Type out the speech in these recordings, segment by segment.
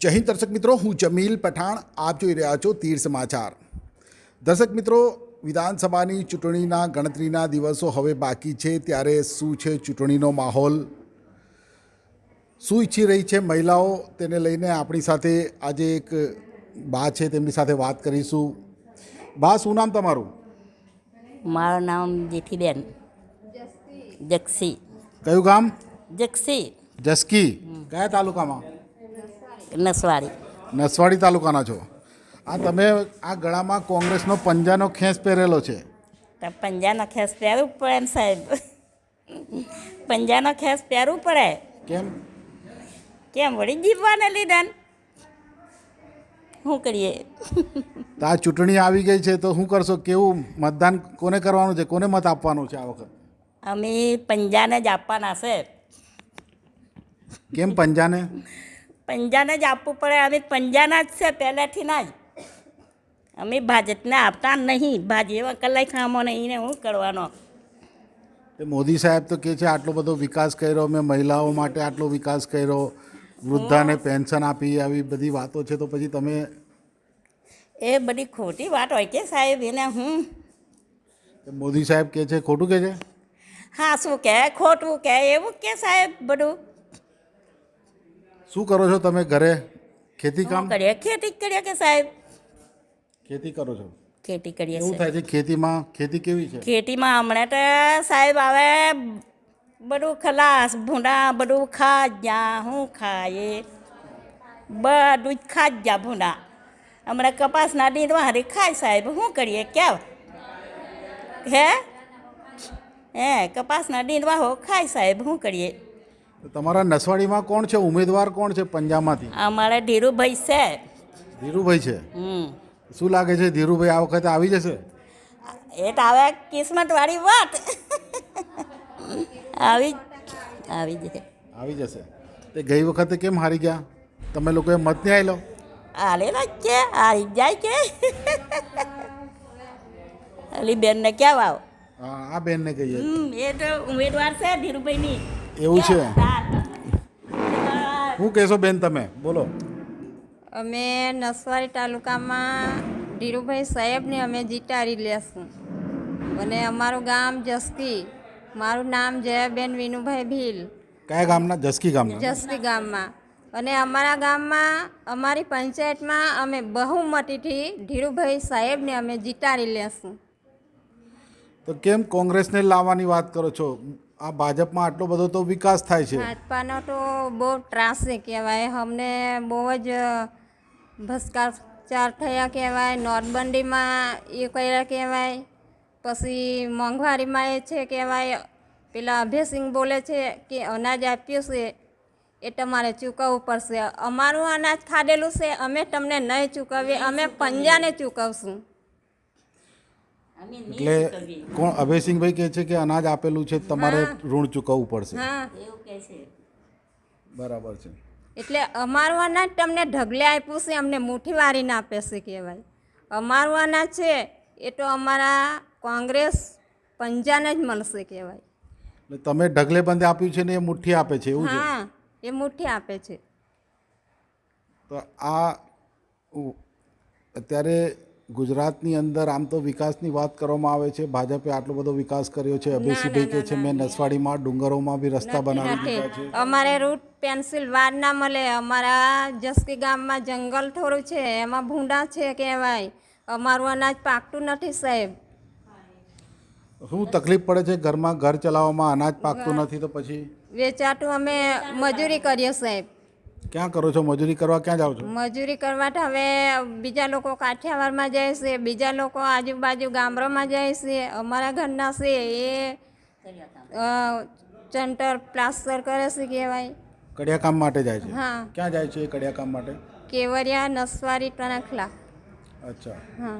જય હિન્દ દર્શક મિત્રો હું જમીલ પઠાણ આપ જોઈ રહ્યા છો તીર સમાચાર. દર્શક મિત્રો વિધાનસભાની ચૂંટણીના ગણતરીના દિવસો હવે બાકી છે ત્યારે શું છે ચૂંટણીનો માહોલ? શું ઈચ્છી રહી છે મહિલાઓ? તેને લઈને આપણી સાથે આજે એક બા છે તેમની સાથે વાત કરીશું. બા શું નામ તમારું? મારું નામ જેઠીબેન. જક્ષી. કયું ગામ? જક્ષી. જસકી. કયા તાલુકામાં? નસવાડી. નસવાડી તાલુકાના છો. આ તમે આ ગળામાં કોંગ્રેસનો પંજાનો ખેંચ પહેરેલો છે. પંજાનો ખેસ પહેરવું પડે ને સાહેબ. પંજાનો ખેસ પહેરવું પડે. કેમ? કેમ? વળી જીવવાને લીધે શું કરીએ? તો આ ચૂંટણી આવી ગઈ છે તો શું કરશો? કેવું મતદાન કોને કરવાનું છે? કોને મત આપવાનું છે આ વખત? અમે પંજાને જ આપવાના છે. કેમ પંજાને? પંજાને જ આપવું પડે. અમે પંજાના જ છે પહેલાંથી ના જ. અમે ભાજપને આપતા નહીં. ભાજપ કલાઈ ખામો નહીં ને શું કરવાનો? મોદી સાહેબ તો કહે છે આટલો બધો વિકાસ કર્યો મેં મહિલાઓ માટે આટલો વિકાસ કર્યો. વૃદ્ધાને પેન્શન આપી આવી બધી વાતો છે. તો પછી તમે એ બધી ખોટી વાત હોય કે સાહેબ એને હું? મોદી સાહેબ કહે છે ખોટું કહે છે? હા શું કહે? ખોટું કહે? એવું કે સાહેબ બધું? શું કરો છો તમે ઘરે? ખેતી કામ? કરીએ? ખેતી કરીએ કે સાહેબ? ખેતી કરો છો. ખેતી કરીએ શું થાય છે ખેતીમાં? ખેતી કેવી છે? ખેતીમાં હમણાં તો સાહેબ આવે બધું ખલાસ ભૂંડા બધું ખા જા હું ખાય બધું જ ખા જા ભૂંડા. હમણાં કપાસના ડીંડવા હારી ખાય સાહેબ. શું કરીએ? ક્યાં? હે? હે કપાસના ડીંડવા હો ખાય સાહેબ. શું કરીએ? તો તમારા નસવાડીમાં કોણ છે? ઉમેદવાર કોણ છે પંજાબમાંથી? અમારા ધીરુભાઈ છે ધીરુભાઈ છે? હમ. શું લાગે છે ધીરુભાઈ આ વખતે આવી જશે? એ તો હવે કિસ્મત વાળી વાત આવી આવી જશે. આવી જશે. તે ગઈ વખતે કેમ હારી ગયા? તમે લોકોએ મત નહીં આવેલો ના કે હારી જાય કે. અલી બેનને ક્યાં વાવ આ બેનને કહીએ. એ તો ઉમેદવાર છે ધીરુભાઈની. એવું છે? હું શું કહેશો બેન તમે? બોલો. અમે નસવાડી તાલુકામાં ધીરુભાઈ સાહેબને અમે જીતાડી લેશું. અને અમારું ગામ જસકી. મારું નામ જયાબેન વિનુભાઈ ભીલ. કયા ગામના? જસકી ગામના? જસકી ગામમાં. અને અમારા ગામમાં અમારી પંચાયતમાં અમે બહુમતીથી ધીરુભાઈ સાહેબને અમે જીતાડી લેશું. તો કેમ કોંગ્રેસને લાવવાની વાત કરો છો? આ ભાજપમાં આટલો બધો તો વિકાસ થાય છે. ભાજપાનો તો બહુ ત્રાસ કહેવાય. અમને બહુ જ ભ્રષ્ટાચાર થયા કહેવાય. નોટબંધીમાં એ કર્યા કહેવાય. પછી મોંઘવારીમાં એ છે કહેવાય. પેલા અભયસિંહ બોલે છે કે અનાજ આપ્યું છે, એ તમારે ચૂકવવું પડશે. અમારું અનાજ ખાધેલું છે, અમે તમને નહીં ચૂકવીએ, અમે પંજાને ચૂકવશું. એટલે કોણ અભયસિંહભાઈ કહે છે કે અનાજ આપેલું છે તમારે ઋણ ચૂકવવું પડશે. એવું કહે છે. બરાબર છે. એટલે અમારું અનાજ તમને ઢગલે આપ્યું છે અમને મુઠ્ઠી વારીને આપે છે કહેવાય. અમારું અનાજ છે એ તો અમારા કોંગ્રેસ પંજાને જ મળશે કહેવાય. એટલે તમે ઢગલે બંધ આપ્યું છે ને એ મુઠ્ઠી આપે છે એવું છે? હા એ મુઠ્ઠી આપે છે. તો આ ઉ- અત્યારે ગુજરાતની અંદર આમ તો વિકાસની વાત કરવામાં આવે છે. ભાજપે આટલો બધો વિકાસ કર્યો છે. અભયસિંહભાઈ કે છે મેં નસવાડીમાં ડુંગરોમાં બી રસ્તા બનાવી દીધા છે. અમારે રૂટ પેન્સિલ વાર ના મળે. અમારા જસકી ગામમાં જંગલ થોડું છે. એમાં ભૂંડા છે કહેવાય. અમારું અનાજ પાકતું નથી સાહેબ. શું તકલીફ પડે છે ઘરમાં? ઘર ચલાવવામાં અનાજ પાકતું નથી તો પછી? વેચાતું અમે મજૂરી કરીએ સાહેબ. ક્યાં કરો છો? મજૂરી કરવા ક્યાં જાઓ છો? મજૂરી કરવા તો હવે બીજા લોકો કાઠિયાવાડમાં જાય છે બીજા લોકો આજુબાજુ ગામડામાં જાય છે અમારા ઘરના છે એ ચંટર પ્લાસ્ટર કરે છે કહેવાય. કડિયા કામ માટે જાય છે? હા. ક્યાં જાય છે કડિયા કામ માટે? કેવરિયા નસવારી ટણખલા અચ્છા. હા.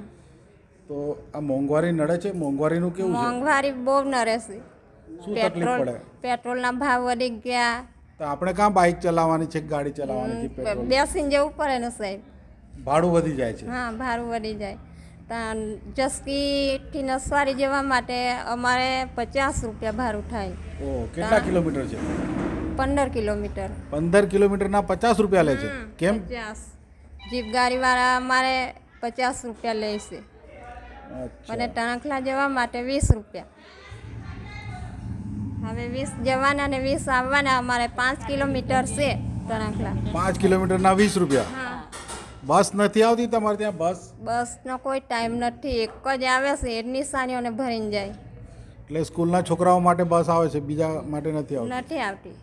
તો આ મોંઘવારી નડે છે? મોંઘવારીનું કેવું છે? મોંઘવારી બહુ નડે છે. શું તકલીફ પેટ્રોલ પડે? પેટ્રોલના ભાવ વધી ગયા. તો આપણે ક્યાં બાઇક ચલાવવાની છે ગાડી ચલાવવાની છે બેસીને જવું પડે ને સાહેબ. ભાડું વધી જાય છે. હા ભાડું વધી જાય. ત્યાં જસકીથી નસવારી જવા માટે અમારે પચાસ રૂપિયા ભાડું થાય. ઓ કેટલા કિલોમીટર છે? પંદર કિલોમીટર. પંદર કિલોમીટરના પચાસ રૂપિયા લે છે. કેમ? પચાસ. જીપ ગાડીવાળા અમારે પચાસ રૂપિયા લે છે. અને ટણકલા જવા માટે વીસ રૂપિયા. હવે વીસ જવાના ને વીસ આવવાના અમારે પાંચ કિલોમીટર છે ટણકલા પાંચ કિલોમીટરના વીસ રૂપિયા. હા. બસ નથી આવતી તમારે ત્યાં બસ? બસનો કોઈ ટાઈમ નથી એક જ આવે છે એ નિશાનીઓને ભરીને જાય. એટલે સ્કૂલના છોકરાઓ માટે બસ આવે છે બીજા માટે નથી આવતી? નથી આવતી.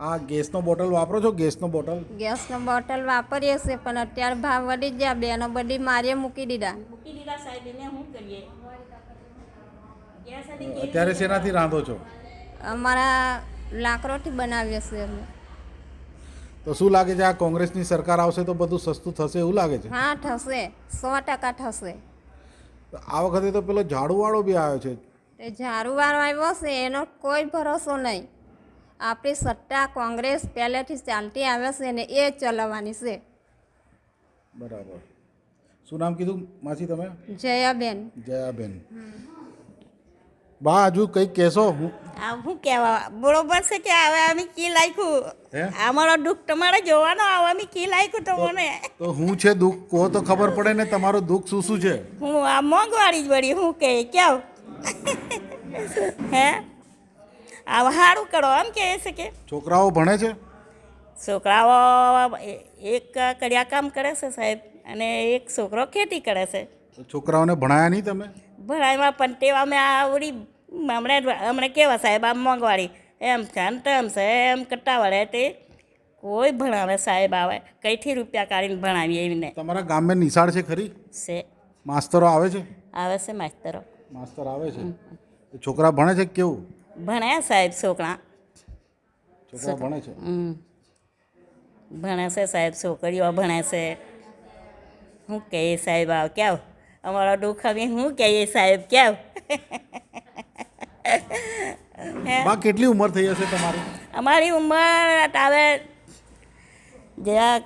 આ ગેસનો બોટલ વાપરો છો? ગેસનો બોટલ? ગેસનો બોટલ વાપરીએ છીએ પણ અત્યારે ભાવ વધી જ ગયા બેનો બધી મારીએ મૂકી દીધા. મૂકી દીધા સાહેબ એને શું કરીએ? અત્યારે શેનાથી રાંધો છો? અમારા લાકડોથી બનાવીએ છીએ અમે. તો શું લાગે છે આ કોંગ્રેસની સરકાર આવશે તો બધું સસ્તું થશે એવું લાગે છે? હા થશે. સો ટકા થશે. આ વખતે તો પેલો ઝાડુવાળો બી આવ્યો છે. તે ઝાડુવાળો આવ્યો છે એનો કોઈ ભરોસો નહીં. આપણી સત્તા કોંગ્રેસ પહેલેથી ચાલતી આવે છે ને એ ચલાવવાની છે. બરાબર. શું નામ કીધું માસી તમે? જયાબેન. જયાબેન. બા હજુ કંઈક કહેશો? હું આ શું કહેવા બરોબર છે કે હવે અમે કી? લાખ્યું અમારો દુઃખ તમારે જોવાનો આવે અમે કી લાખ્યું તમને તો હું છે દુઃખ? કહો તો ખબર પડે ને તમારું દુઃખ શું શું છે? હું આ મોંઘવારી જ વળી હું કહે કેવ હે? આ સારું કરો એમ કહે છે કે. છોકરાઓ ભણે છે? છોકરાઓ એક કડિયા કામ કરે છે સાહેબ અને એક છોકરો ખેતી કરે છે. છોકરાઓને ભણાયા નહીં તમે? ભણાઈમાં પણ તેવા મેં આવડી હમણાં હમણાં કેવા સાહેબ આમ મોંઘવાળી એમ છે ને તેમ છે એમ કટ્ટાવાળે વળે તે. કોઈ ભણાવે સાહેબ આવે કઈથી રૂપિયા કાઢીને ભણાવીએ એમને? તમારા ગામમાં નિશાળ છે ખરી? છે. માસ્તરો આવે છે? આવે છે માસ્તરો. માસ્તર આવે છે? છોકરા ભણે છે કેવું? ભણે સાહેબ છોકરા. છોકરા ભણે છે. ભણે છે સાહેબ છોકરીઓ ભણે છે. હું કહીએ સાહેબ આવ કેવ અમારો દુઃખ હવે શું કહીએ સાહેબ કેવ હે બા કેટલી ઉંમર થઈ હશે તમારી? અમારી ઉંમર આવે જ્યાં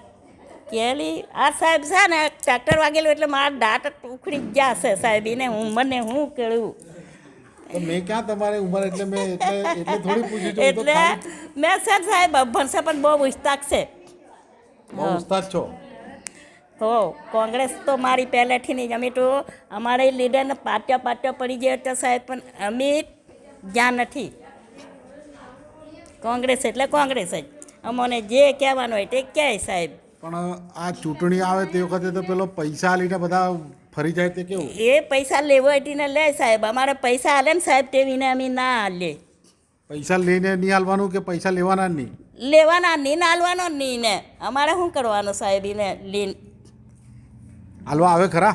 કેલી. આ સાહેબ છે ને ટ્રેક્ટર વાગેલું એટલે મારા દાંત ઉખડી જ જશે સાહેબ. એને ઉંમરને હું કેળું તો મેં ક્યાં તમારી ઉંમર? એટલે મેં એટલે એટલે થોડી પૂછ્યું એટલે મેં સર સાહેબ ભણશે પણ બહુ ઉસ્તાક છે. બહુ ઉસ્તાદ છો? હો કોંગ્રેસ તો મારી પહેલેથી નહીં અમે તો અમારે લીડરને પાટ્યા પાટ્યા પડી ગયા તો સાહેબ પણ અમે જ્યાં નથી. કોંગ્રેસ એટલે કોંગ્રેસ જ. અમોને જે કહેવાનું હોય તે કહે સાહેબ. પણ આ ચૂંટણી આવે તે વખતે તો પેલો પૈસા લઈને બધા ફરી જાય તે કેવું? એ પૈસા લેવો હોય લે સાહેબ. અમારે પૈસા હાલે ને સાહેબ તે વિને અમે ના હાલે પૈસા લઈને નહીં હાલવાનું કે પૈસા લેવાના નહીં? લેવાના નહીં ને હાલવાનો નહીં ને. અમારે શું કરવાનું સાહેબ એને લીન હાલવા આવે ખરા?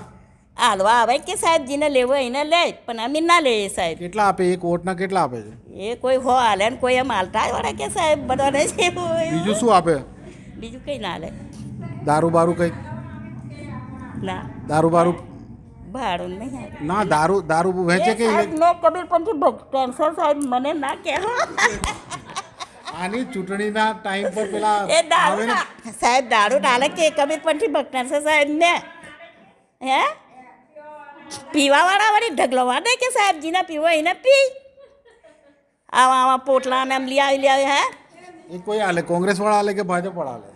હાલવા આવે કે સાહેબ જેને લેવો એને લે પણ અમે ના લઈએ સાહેબ. કેટલા આપે? એક વોટના કેટલા આપે? છે એ કોઈ હો હાલે ને કોઈ એમ હાલતા વળે કે સાહેબ બધાને એવું. બીજું શું આપે? બીજું કંઈ ના લે દારૂ બારૂ કંઈક ના. દારૂ બારૂ? ભાડું નહીં ના દારૂ દારૂ વેચે કે નો કબીર પંથી કેન્સર સાહેબ મને ના કે આની ચૂંટણીના ટાઈમ પર પેલા એ દારૂ ના. સાહેબ દારૂ ડાલે કે કબીર ભક્તર છે સાહેબ ને. હે? પીવાવાળા વળી ઢગલો વાળે કે સાહેબ જીને પીવો એને પી. આવા આવા પોટલા ને એમ લઈ આવી લઈ હે? એ કોઈ આલે? કોંગ્રેસ વાળા આલે કે ભાજપ વાળા આલે?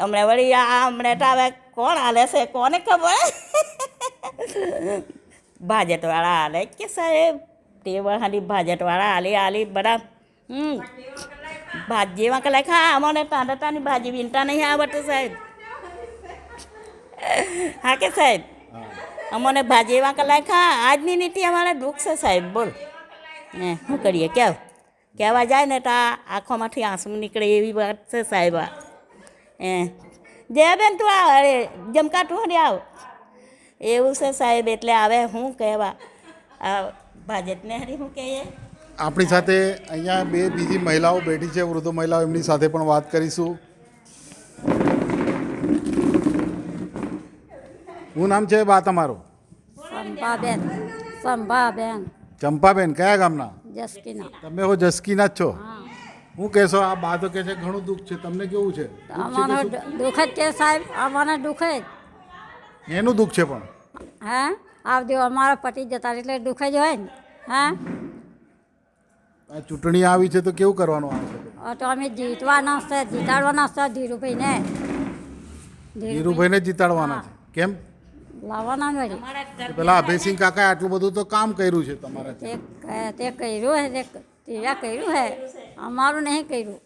હમણાં વળી આ હમણાં તો હવે કોણ આલે છે કોને ખબર? ભાજપવાળા આલે કે સાહેબ? ટેવળ હાલી ભાજપ ભાજપવાળા આલી આલી બધા હમ. ભાજી જેવા કે લાખ અમને ટાંડાટાની ભાજી વિનતા નહીં આવડતું સાહેબ. હા કે સાહેબ? અમને ભાજી એવા કલાક હા આજની નીતિ અમારે દુઃખ છે સાહેબ, બોલ. હે શું કરીએ કેવ કહેવા જાય ને તો આંખોમાંથી આંસુ નીકળે એવી વાત છે સાહેબ હે જય બેન તું આવ, અરે, જમકા તું હરી આવ. એવું છે સાહેબ, એટલે આવે હું કહેવા ભાજપને હરી હું કહીએ? આપણી સાથે અહીંયા બે બીજી મહિલાઓ બેઠી છે, વૃદ્ધ મહિલાઓ, એમની સાથે પણ વાત કરીશું. શું નામ છે બા તમારું? સંભાબેન. સંભાબેન. ચંપાબેન કયા ગામના? જસકીના. તમે હો જસકીના જ છો? હું. કહેશો આ બા તો કહે છે ઘણું દુઃખ છે. તમને કેવું છે? અમારો દુઃખ જ છે સાહેબ અમારે દુઃખ જ. એનું દુઃખ છે પણ. હે? આવજો અમારા પતિ જતા એટલે દુઃખ જ હોય ને. હા? આ ચૂંટણી આવી છે તો કેવું કરવાનું આવશે છે તો અમે જીતવાના છે જીતાડવાના છે ધીરુભાઈને. ધીરુભાઈને જીતાડવાના છે. કેમ? લાવવાના નથી પેલા અભયસિંહ કાકાએ આટલું બધું તો કામ કર્યું છે તમારા? તે કર્યું હે તે કર્યું હે. અમારું નહીં કર્યું.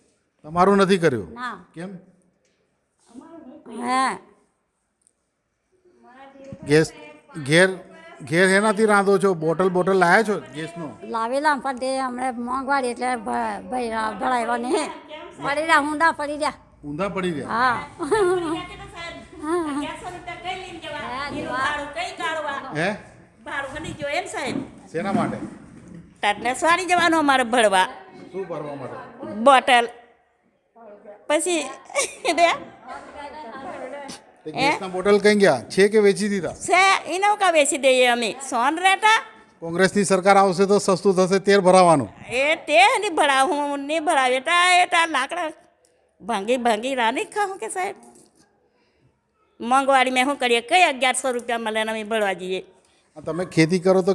તમારું નથી કર્યું? ના. કેમ? હે. ગેસ ઘેર ઘેર એનાથી રાંધો છો? બોટલ બોટલ લાયા છો ગેસનો? લાવેલા પણ તે હમણાં મોંઘવારી એટલે ભ- ભાઈ ભરાવ્યા નહીં પડી રહ્યા ઊંડા પડી રહ્યા. ઊંધા પડી ગયા હા. હે. શેના માટે? તાટને સ્વારી જવાનું અમારે ભરવા. શું ભરવા માટે? બોટલ. પછી રે ગેસના બોટલ કઈ ગયા? છે કે વેચી દીધા? છે એને કા વેચી દઈએ અમે. સોન રેટા? કોંગ્રેસની સરકાર આવશે તો સસ્તું થશે તેલ ભરાવાનું. એ તે નહીં ભરાવ હું નહીં ભરાવ. એટા એટા લાકડા ભાંગી ભાંગી રાની ખાઉં કે સાહેબ? મોંઘવારી મેં શું કરીએ? કઈ અગિયારસો રૂપિયા મળે ને અમે ભરવા જઈએ. તમે ખેતી કરો તો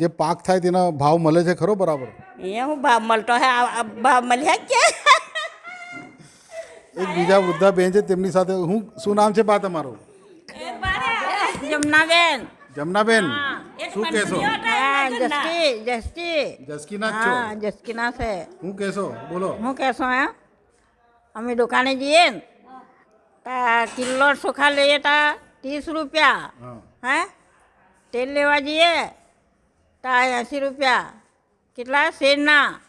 જે પાક થાય તેનો ભાવ મળે છે ખરો બરાબર? એ હું ભાવ મળતો હે આ આ ભાવ મળ્યા કે? એક બીજા વૃદ્ધા બેન છે તેમની સાથે હું શું નામ છે બા તમારું? જમનાબેન. જમનાબેન. શું કહેશો? હા જસ્કી જસ્કી. જસકીના જ હા છો જસ્કીના છે. હું કહેશો? બોલો. હું કહેશો હે? અમે દુકાને જઈએ ને. તા કિલો ચોખા લઈએ તા ત્રીસ રૂપિયા. હે. તેલ લેવા જઈએ તા એંસી રૂપિયા. કેટલા? શેરના?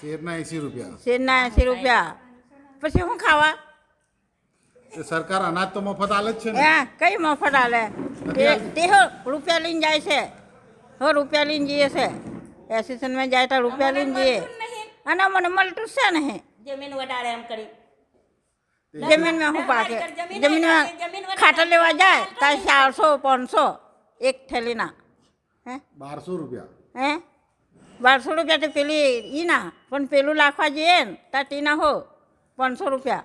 શેરના એંસી રૂપિયા. શેરના એંસી રૂપિયા. પછી શું ખાવા? સરકાર અનાજ તો મફત આલે જ છે ને. કઈ મફત આલે? તે તે હો રૂપિયા લઈને જાય છે. હો રૂપિયા લઈને જઈએ છે. એસોસિએશનમાં જાય તો રૂપિયા લઈને જઈએ. અને મને મળતું છે નહીં. જમીન વધારે એમ કરી. જમીનમાં શું પાકે? જમીનમાં ખાતર લેવા જાય તો ચારસો પાંચસો એક થેલીના. હે? બારસો રૂપિયા. હે? બારસો રૂપિયા તો પેલી ઈ ના પણ પેલું લાખવા જઈએ ને તો ટીના હો પાંચસો રૂપિયા.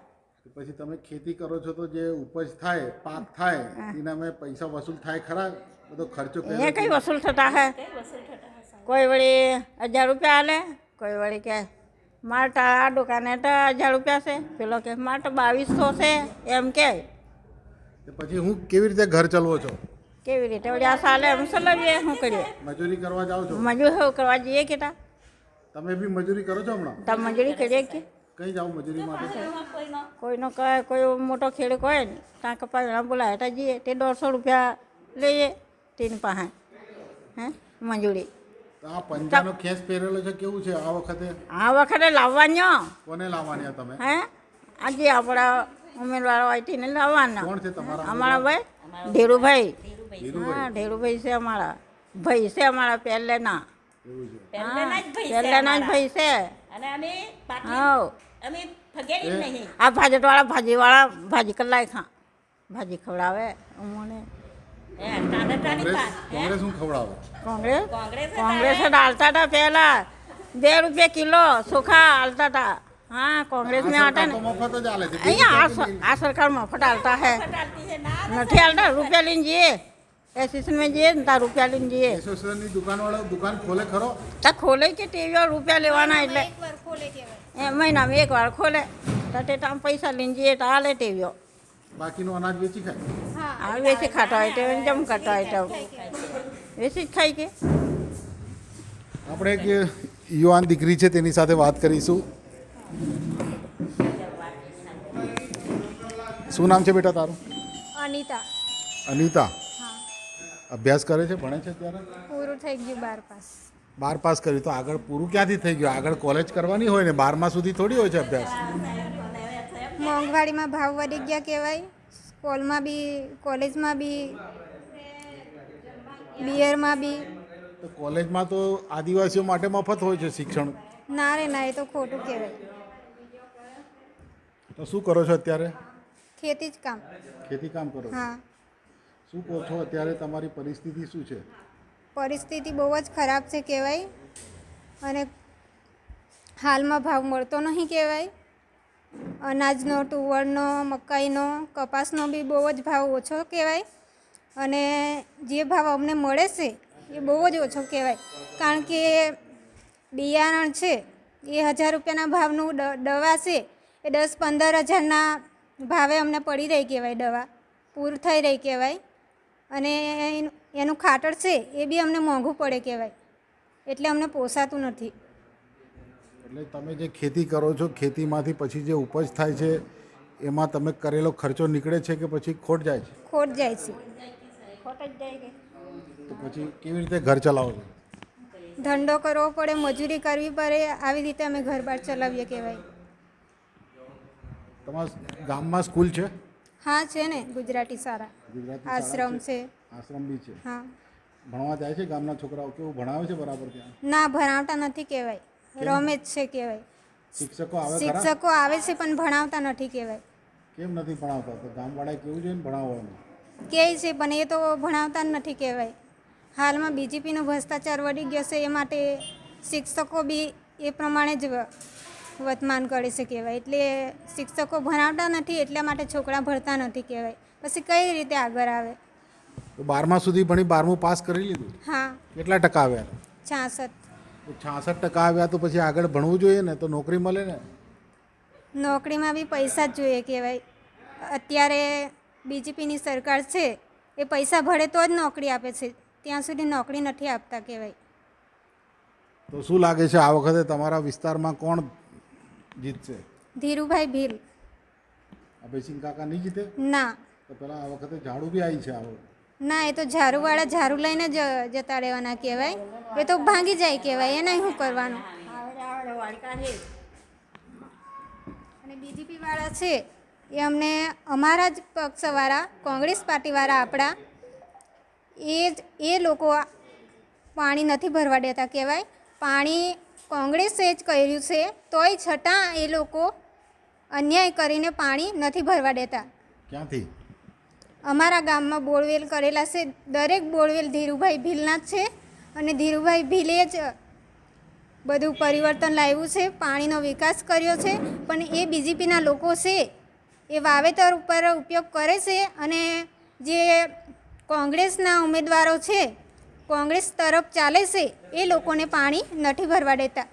પછી તમે ખેતી કરો છો તો જે ઉપજ થાય પાક થાય એના મેં પૈસા વસૂલ થાય ખરા? બધો ખર્ચો કઈ વસૂલ થતા હે? કોઈ વળી હજાર રૂપિયા આલે કોઈ વળી કે માર તો આ દુકાને તો હજાર રૂપિયા છે. પેલો કે મારે તો બાવીસો છે. એમ કે. પછી હું કેવી રીતે ઘર ચલવો છો? કેવી રીતે? આ સાલે એમ ચલાવીએ શું કરીએ? મજૂરી કરવા જાઓ છો? મજૂરી કરવા જઈએ કે તમે બી મજૂરી કરો છો હમણાં? તમે મજૂરી કરીએ કે? કઈ જાઓ મજૂરી માટે? કોઈનો કહે કોઈ મોટો ખેડૂત હોય ને ત્યાં કપાસ બોલાવે ત્યાં જઈએ. તે દોઢસો રૂપિયા લઈએ તેની પાસે. હે મજૂરી. આ પંજાનો ખેસ પહેરેલો છે કેવું છે આ વખતે? આ વખતે લાવવાનો કોને લાવવાની તમે? હે? આજે આપણા ઉમેદવારો હોય લાવવાના. કોણ છે તમારા અમારા ભાઈ? ધીરુભાઈ. હા ધીરુભાઈ છે અમારા. ભાઈ છે અમારા પહેલેના. પહેલેના જ ભાઈ છે પહેલેના જ અમારા. ભાઈ છે. અને અમે અમે નહીં. આ ભાજપવાળા ભાજીવાળા ભાજી કલાય ખા. ભાજી ખવડાવે અમને કોંગ્રેસ હે? ખવડાવે? ડાલતા હતા પહેલા બે રૂપિયા કિલો સુખા હાલતા હતા હા કોંગ્રેસ મેં આ હતા સરકાર ને તો મફત જ આલે છે. અહીંયા આ સ- આ સરકાર મફત હાલતા હે. ચાલતી છે ના દુકાન ખોલે ખરો? ત્યાં ખોલે કે ટીવીઓ રૂપિયા લેવાના એટલે એ મહિનામાં એક વાર ખોલે. તો તે ત્યાં પૈસા લઈને જઈએ તો હાલે ટીવીઓ. બાકીનું અનાજ વેચી ખાય? હા વેચી ખાતા હોય તો જમ કરતા હોય તો. વેચી જ ખાય કે? આપણે એક યુવાન દીકરી છે તેની સાથે વાત કરીશું. શું નામ છે બેટા તારું? અનિતા. અનિતા. અભ્યાસ કરે છે ભણે છે ત્યારે પૂરું થઈ ગયું બાર પાસ. બાર પાસ કર્યું તો આગળ પૂરું ક્યાંથી થઈ ગયું? આગળ કોલેજ કરવાની હોય ને બારમા સુધી થોડી હોય છે અભ્યાસ? મોંઘવારીમાં ભાવ વધી ગયા કહેવાય. સ્કૂલમાં બી કોલેજમાં બી બિયરમાં બી. તો કોલેજમાં તો આદિવાસીઓ માટે મફત હોય છે શિક્ષણ. ના રે ના એ તો ખોટું કહેવાય. તો શું કરો છો અત્યારે? ખેતી જ કામ. ખેતી કામ કરો છો? હા. શું કહો છો અત્યારે તમારી પરિસ્થિતિ શું છે? પરિસ્થિતિ બહુ જ ખરાબ છે કહેવાય. અને હાલમાં ભાવ મળતો નહીં કહેવાય. અનાજનો તુવરનો મકાઈનો, કપાસનો બી બહુ જ ભાવ ઓછો કહેવાય. અને જે ભાવ અમને મળે છે, એ બહુ જ ઓછો કહેવાય. કારણ કે બિયારણ છે, એ હજાર રૂપિયાના ભાવનું દવા છે, એ દસ પંદર હજારના ભાવે અમને પડી રહી કહેવાય દવા. પૂર થઈ રહી કહેવાય. અને એનું- એનું ખાતર છે, એ બી અમને મોંઘું પડે કહેવાય. એટલે અમને પોસાતું નથી. એટલે તમે જે ખેતી કરો છો ખેતીમાંથી પછી જે ઉપજ થાય છે એમાં તમે કરેલો ખર્ચો નીકળે છે કે પછી ખોટ જાય છે? ખોટ જાય છે. ખોટ જ જાય કે તો પછી કેવી રીતે ઘર ચલાવો છો? ધંધો કરવો પડે મજૂરી કરવી પડે આવી રીતે અમે ઘર બાર ચલાવીએ કહેવાય. તમારા ગામમાં સ્કૂલ છે? હા છે ને ગુજરાતી સારા ગુજરાતી આશ્રમ છે. આશ્રમ બી છે. હા. ભણવા જાય છે ગામના છોકરાઓ? કેવું ભણાવે છે બરાબર ત્યાં? ના ભણાવતા નથી કહેવાય. રમે જ છે કહેવાય. શિક્ષકો આવે શિક્ષકો આવે છે પણ ભણાવતા નથી કહેવાય. કેમ નથી ભણાવતા? તો ગામવાળાએ કેવું જોઈએ ને ભણાવો કહે છે પણ એ તો ભણાવતા જ નથી કહેવાય. હાલમાં બીજેપીનો ભ્રષ્ટાચાર વળી ગયો છે એ માટે શિક્ષકો બી એ પ્રમાણે જ વર્તમાન કરે છે કહેવાય. એટલે શિક્ષકો ભણાવતા નથી એટલા માટે છોકરા ભણતા નથી કહેવાય. પછી કઈ રીતે આગળ આવે? તો બારમા સુધી ભણી બારમું પાસ કરી લીધું? હા. કેટલા ટકા આવ્યા? છાસઠ. છાસઠ ટકા આવ્યા તો પછી આગળ ભણવું જોઈએ ને? તો નોકરી મળે ને? નોકરીમાં બી પૈસા જ જોઈએ કહેવાય. અત્યારે બીજેપીની સરકાર છે એ પૈસા ભરે તો જ નોકરી આપે છે. ત્યાં સુધી નોકરી નથી આપતા કહેવાય. તો શું લાગે છે આ વખતે તમારા વિસ્તારમાં કોણ જીતશે? ધીરુભાઈ ભીલ. અભયસિંહ કાકા નહીં જીતે? ના. તો પેલા આ વખતે ઝાડુ બી આવી છે આ વખતે ના, એ તો ઝાડુવાળા ઝાડુ લઈને જ જતા રહેવાના કહેવાય. એ તો ભાંગી જાય કહેવાય, એને શું કરવાનું? અને બીજેપીવાળા છે, એ અમને અમારા જ પક્ષવાળા, કોંગ્રેસ પાર્ટીવાળા આપણા, એ જ, એ લોકો પાણી નથી ભરવા દેતા કહેવાય. પાણી કોંગ્રેસે જ કર્યું છે, તોય છતાં એ લોકો અન્યાય કરીને પાણી નથી ભરવા દેતા. ક્યાંથી? અમારા ગામમાં બોરવેલ કરેલા છે. દરેક બોરવેલ ધીરુભાઈ ભીલના જ છે અને ધીરુભાઈ ભીલે જ બધું પરિવર્તન લાવ્યું છે, પાણીનો વિકાસ કર્યો છે. પણ એ બીજેપીના લોકો છે, એ વાવેતર ઉપર ઉપયોગ કરે છે અને જે કોંગ્રેસના ઉમેદવારો છે, કોંગ્રેસ તરફ ચાલે છે, એ લોકોને પાણી નથી ભરવા દેતા.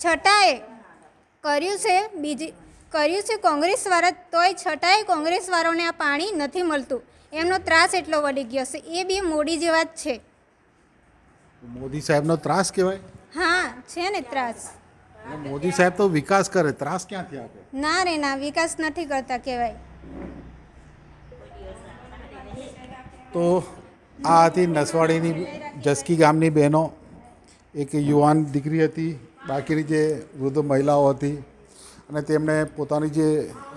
છતાંય કર્યું છે બીજી, કર્યું છે કોંગ્રેસવાળા તોય છતાંય કોંગ્રેસવાળાઓને આ પાણી નથી મળતું. એમનો ત્રાસ એટલો વધી ગયો છે. એ બી મોડી જેવા જ છે. મોદી સાહેબનો ત્રાસ કહેવાય? હા છે ને ત્રાસ. મોદી સાહેબ તો વિકાસ કરે ત્રાસ ક્યાંથી આપે? ના રે ના વિકાસ નથી કરતા કહેવાય. તો આ હતી નસવાડીની જસકી ગામની બહેનો. એક યુવાન દીકરી હતી બાકીની જે વૃદ્ધ મહિલાઓ હતી. અને તેમણે પોતાની જે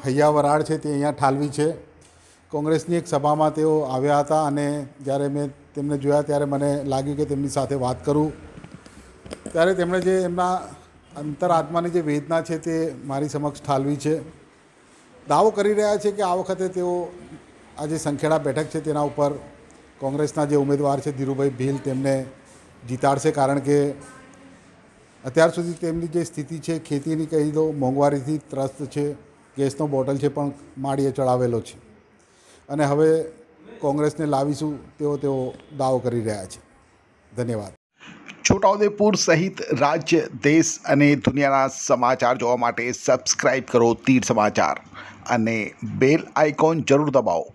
હૈયા વરાળ છે તે અહીંયા ઠાલવી છે. કોંગ્રેસની એક સભામાં તેઓ આવ્યા હતા અને જ્યારે મેં તેમને જોયા ત્યારે મને લાગ્યું કે તેમની સાથે વાત કરું. ત્યારે તેમણે જે એમના અંતરાત્માની જે વેદના છે તે મારી સમક્ષ ઠાલવી છે. દાવો કરી રહ્યા છે કે આ વખતે તેઓ આ જે સંખેડા બેઠક છે તેના ઉપર કોંગ્રેસના જે ઉમેદવાર છે ધીરુભાઈ ભીલ તેમને જીતાડશે કારણ કે અત્યાર સુધી તેમની જે સ્થિતિ છે ખેતીની કહી દો મોંઘવારીથી ત્રસ્ત છે, ગેસનો બોટલ છે પણ માળીએ ચડાવેલો છે. અને હવે કોંગ્રેસને લાવીશું તેવો તેઓ દાવો કરી રહ્યા છે. ધન્યવાદ. છોટાઉદેપુર સહિત રાજ્ય, દેશ અને દુનિયાના સમાચાર જોવા માટે સબસ્ક્રાઈબ કરો તીર સમાચાર અને બેલ આઇકોન જરૂર દબાવો.